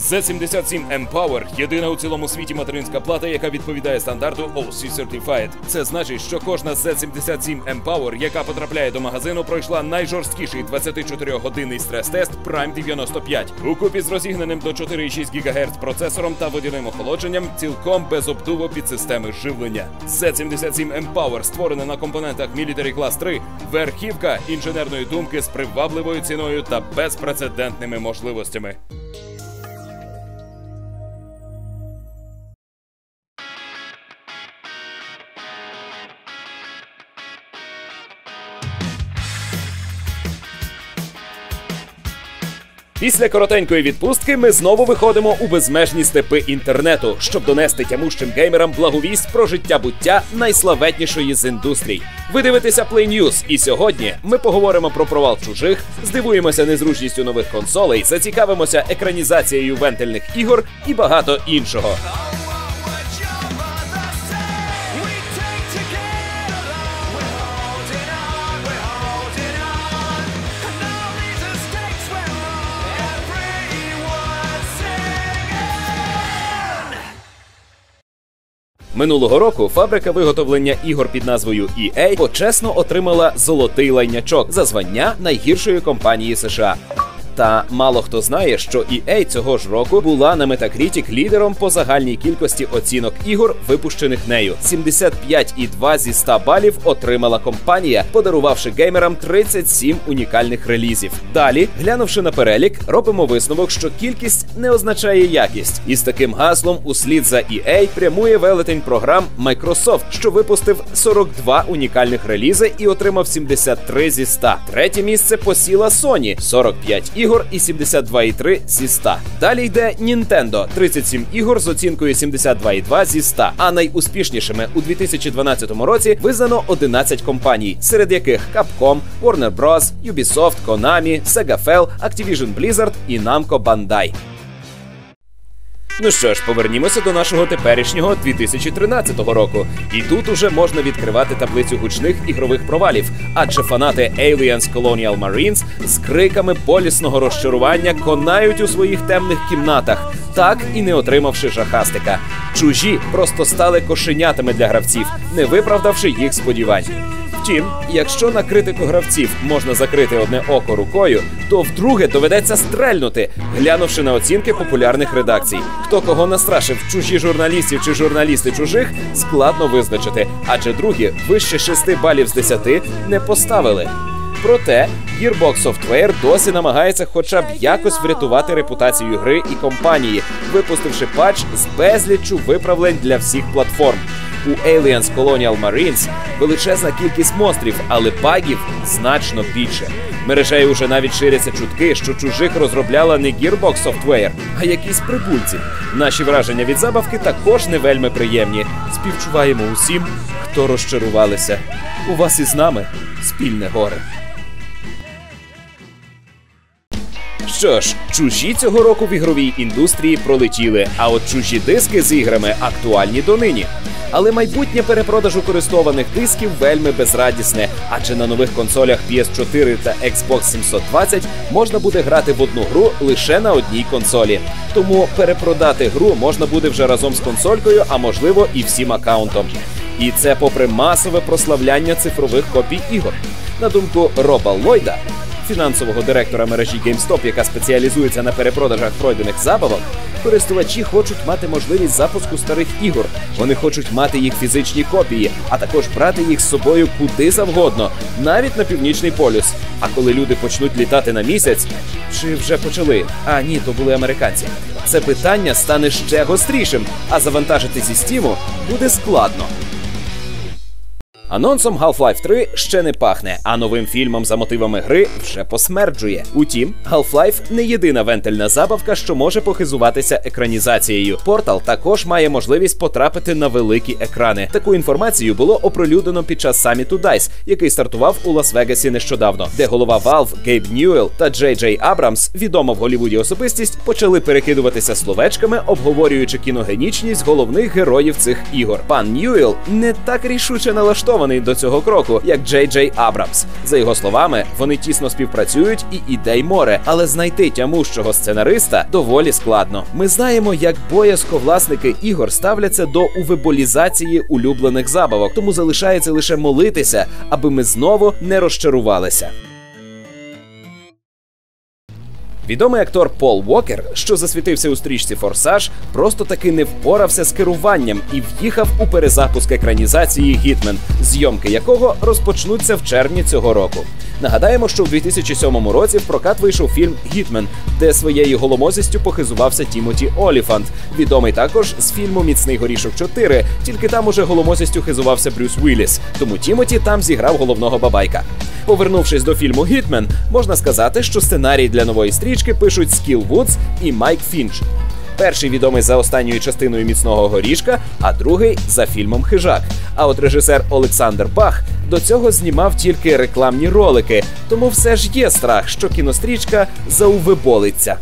Z77 M-Power – єдина у цілому світі материнська плата, яка відповідає стандарту OC Certified. Це значить, що кожна Z77 M-Power, яка потрапляє до магазину, пройшла найжорсткіший 24-годинний стрес-тест Prime 95. У купі з розігнаним до 4,6 ГГц процесором та водяним охолодженням, цілком без обдуву під системи живлення. Z77 M-Power створена на компонентах Military Class 3, верхівка інженерної думки з привабливою ціною та безпрецедентними можливостями. Після коротенької відпустки ми знову виходимо у безмежні степи інтернету, щоб донести тямущим геймерам благовість про життя буття найславетнішої з індустрій. Ви дивитеся Play News, і сьогодні ми поговоримо про провал чужих, здивуємося незручністю нових консолей, зацікавимося екранізацією вентильних ігор і багато іншого. Минулого року фабрика виготовлення ігор під назвою EA почесно отримала золотий лайнячок за звання найгіршої компанії США. Та мало хто знає, що EA цього ж року була на Metacritic лідером по загальній кількості оцінок ігор, випущених нею. 75,2 зі 100 балів отримала компанія, подарувавши геймерам 37 унікальних релізів. Далі, глянувши на перелік, робимо висновок, що кількість не означає якість. І з таким гаслом услід за EA прямує велетень програм Microsoft, що випустив 42 унікальних релізи і отримав 73 зі 100. Третє місце посіла Sony 45 ігор ігор і 72,3 зі 100. Далі йде Nintendo – 37 ігор з оцінкою 72,2 зі 100. А найуспішнішими у 2012 році визнано 11 компаній, серед яких Capcom, Warner Bros., Ubisoft, Konami, Sega Fel, Activision Blizzard і Namco Bandai. Ну що ж, повернімося до нашого теперішнього 2013 року. І тут уже можна відкривати таблицю гучних ігрових провалів, адже фанати Aliens Colonial Marines з криками болісного розчарування конають у своїх темних кімнатах, так і не отримавши жахастика. Чужі просто стали кошенятами для гравців, не виправдавши їх сподівань. Втім, якщо на критику гравців можна закрити одне око рукою, то вдруге доведеться стрельнути, глянувши на оцінки популярних редакцій. Хто кого настрашив, чужі журналістів чи журналісти чужих, складно визначити, адже другі вище 6 балів з 10 не поставили. Проте Gearbox Software досі намагається хоча б якось врятувати репутацію гри і компанії, випустивши патч з безліччю виправлень для всіх платформ. У Aliens Colonial Marines величезна кількість монстрів, але багів значно більше. Мережею уже навіть ширяться чутки, що чужих розробляла не Gearbox Software, а якісь прибульці. Наші враження від забавки також не вельми приємні. Співчуваємо усім, хто розчарувалися. У вас із нами спільне горе. Що ж, чужі цього року в ігровій індустрії пролетіли, а от чужі диски з іграми актуальні донині. Але майбутнє перепродажу користованих дисків вельми безрадісне, адже на нових консолях PS4 та Xbox 720 можна буде грати в одну гру лише на одній консолі. Тому перепродати гру можна буде вже разом з консолькою, а можливо і всім аккаунтом. І це попри масове прославляння цифрових копій ігор. На думку Роба Ллойда, фінансового директора мережі GameStop, яка спеціалізується на перепродажах пройдених забавок, користувачі хочуть мати можливість запуску старих ігор. Вони хочуть мати їх фізичні копії, а також брати їх з собою куди завгодно, навіть на північний полюс. А коли люди почнуть літати на місяць, чи вже почали? А ні, то були американці. Це питання стане ще гострішим, а завантажити зі стіму буде складно. Анонсом Half-Life 3 ще не пахне, а новим фільмом за мотивами гри вже посмерджує. Утім, Half-Life не єдина вентильна забавка, що може похизуватися екранізацією. Портал також має можливість потрапити на великі екрани. Таку інформацію було оприлюднено під час саміту DICE, який стартував у Лас-Вегасі нещодавно, де голова Valve Гейб Ньюел та Джей Джей Абрамс, відома в Голівуді особистість, почали перекидуватися словечками, обговорюючи кіногенічність головних героїв цих ігор. Пан Ньюел не так рішуче налаштований підготований до цього кроку, як Джей Джей Абрамс. За його словами, вони тісно співпрацюють і ідей море, але знайти тямущого сценариста доволі складно. Ми знаємо, як боязко власники ігор ставляться до увеболізації улюблених забавок, тому залишається лише молитися, аби ми знову не розчарувалися. Відомий актор Пол Уокер, що засвітився у стрічці Форсаж, просто таки не впорався з керуванням і в'їхав у перезапуск екранізації Гітмен, зйомки якого розпочнуться в червні цього року. Нагадаємо, що в 2007 році в прокат вийшов фільм Гітмен, де своєю голомозістю похизувався Тімоті Оліфант, відомий також з фільму Міцний горішок 4», тільки там уже голомозістю хизувався Брюс Уілліс, тому Тімоті там зіграв головного бабайка. Повернувшись до фільму Гітмен, можна сказати, що сценарій для нової стрічки пишуть Скіл Вудс і Майк Фінч. Перший відомий за останньою частиною міцного горішка, а другий за фільмом Хижак. А от режисер Олександр Бах до цього знімав тільки рекламні ролики, тому все ж є страх, що кінострічка заувиболиться.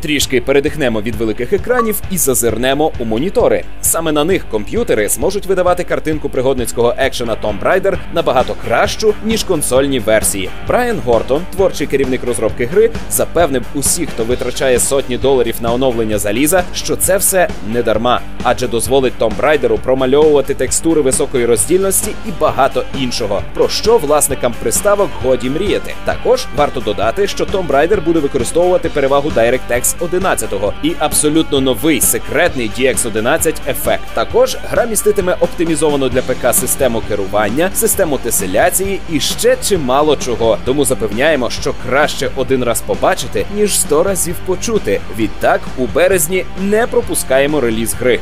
Трішки передихнемо від великих екранів і зазирнемо у монітори. Саме на них комп'ютери зможуть видавати картинку пригодницького екшена Tomb Raider набагато кращу ніж консольні версії. Брайан Гортон, творчий керівник розробки гри, запевнив усіх, хто витрачає сотні доларів на оновлення заліза, що це все не дарма, адже дозволить Tomb Raider промальовувати текстури високої роздільності і багато іншого. Про що власникам приставок годі мріяти. Також варто додати, що Tomb Raider буде використовувати перевагу DirectX 11 і абсолютно новий секретний DX11 ефект. Також гра міститиме оптимізовану для ПК систему керування, систему теселяції і ще чимало чого. Тому запевняємо, що краще один раз побачити, ніж сто разів почути. Відтак у березні не пропускаємо реліз гри.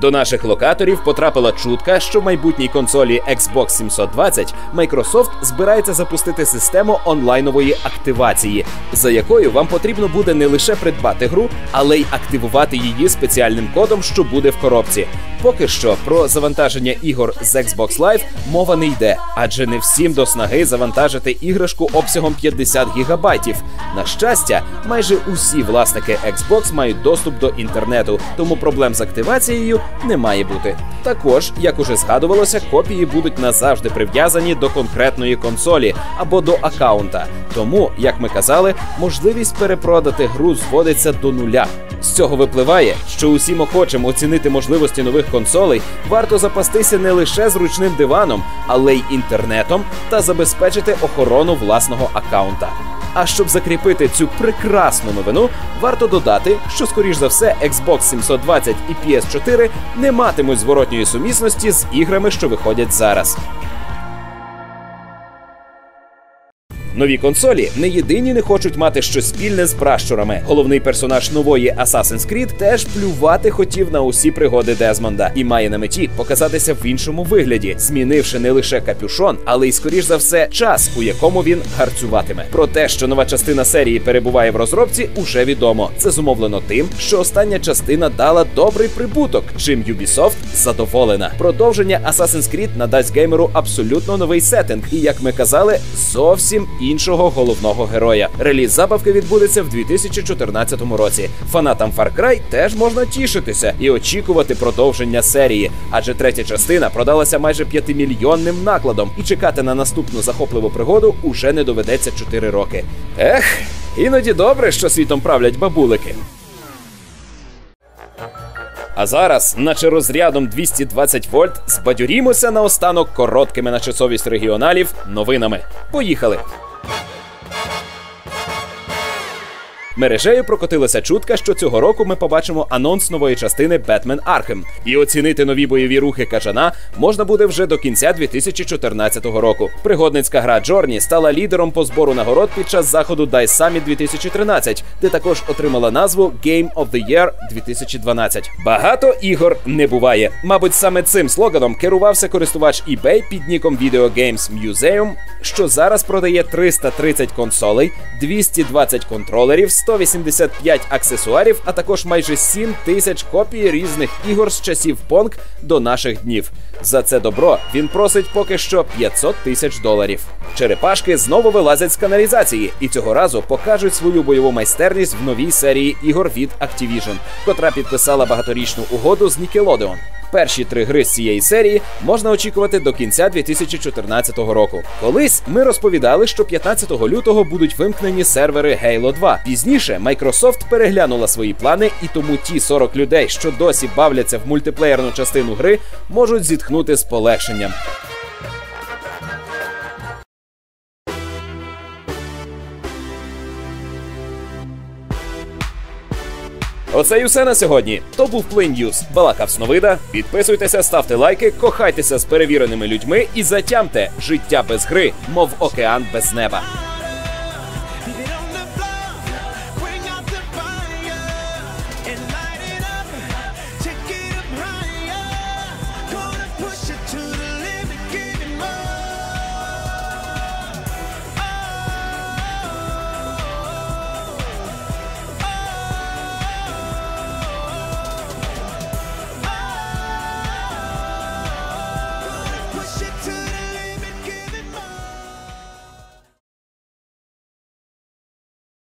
До наших локаторів потрапила чутка, що в майбутній консолі Xbox 720 Microsoft збирається запустити систему онлайнової активації, за якою вам потрібно буде не лише придбати гру, але й активувати її спеціальним кодом, що буде в коробці. Поки що про завантаження ігор з Xbox Live мова не йде, адже не всім до снаги завантажити іграшку обсягом 50 гігабайтів. На щастя, майже усі власники Xbox мають доступ до інтернету, тому проблем з активацією не має бути. Також, як уже згадувалося, копії будуть назавжди прив'язані до конкретної консолі або до аккаунта. Тому, як ми казали, можливість перепродати гру зводиться до нуля. З цього випливає, що усім охочим оцінити можливості нових консолей варто запастися не лише зручним диваном, але й інтернетом та забезпечити охорону власного аккаунта. А щоб закріпити цю прекрасну новину, варто додати, що скоріш за все Xbox 720 і PS4 не матимуть зворотньої сумісності з іграми, що виходять зараз. Нові консолі не єдині не хочуть мати щось спільне з пращурами. Головний персонаж нової Assassin's Creed теж плювати хотів на усі пригоди Дезмонда і має на меті показатися в іншому вигляді, змінивши не лише капюшон, але й скоріш за все час, у якому він гарцюватиме. Про те, що нова частина серії перебуває в розробці, уже відомо. Це зумовлено тим, що остання частина дала добрий прибуток, чим Ubisoft задоволена. Продовження Assassin's Creed надасть геймеру абсолютно новий сеттинг, і як ми казали, зовсім іншого головного героя. Реліз забавки відбудеться в 2014 році. Фанатам Far Cry теж можна тішитися і очікувати продовження серії, адже третя частина продалася майже п'ятимільйонним накладом, і чекати на наступну захопливу пригоду уже не доведеться 4 роки. Ех, іноді добре, що світом правлять бабулики. А зараз, наче розрядом 220 вольт, збадьорімося наостанок короткими на часовість регіоналів новинами. Поїхали! Мережею прокотилася чутка, що цього року ми побачимо анонс нової частини Бетмен Архем. І оцінити нові бойові рухи кажана можна буде вже до кінця 2014 року. Пригодницька гра Джорні стала лідером по збору нагород під час заходу DICE Summit 2013, де також отримала назву Game of the Year 2012. Багато ігор не буває. Мабуть, саме цим слоганом керувався користувач eBay під ніком Video Games Museum, що зараз продає 330 консолей, 220 контролерів. 185 аксесуарів, а також майже 7 тисяч копій різних ігор з часів Понг до наших днів. За це добро він просить поки що 500 тисяч доларів. Черепашки знову вилазять з каналізації і цього разу покажуть свою бойову майстерність в новій серії ігор від Activision, котра підписала багаторічну угоду з Nickelodeon. Перші три гри з цієї серії можна очікувати до кінця 2014 року. Колись ми розповідали, що 15 лютого будуть вимкнені сервери Halo 2. Пізніше Microsoft переглянула свої плани, і тому ті 40 людей, що досі бавляться в мультиплеєрну частину гри, можуть зітхнути з полегшенням. Оце і усе на сьогодні. То був News. Балакав Сновида. Підписуйтеся, ставте лайки, кохайтеся з перевіреними людьми і затямте життя без гри, мов океан без неба.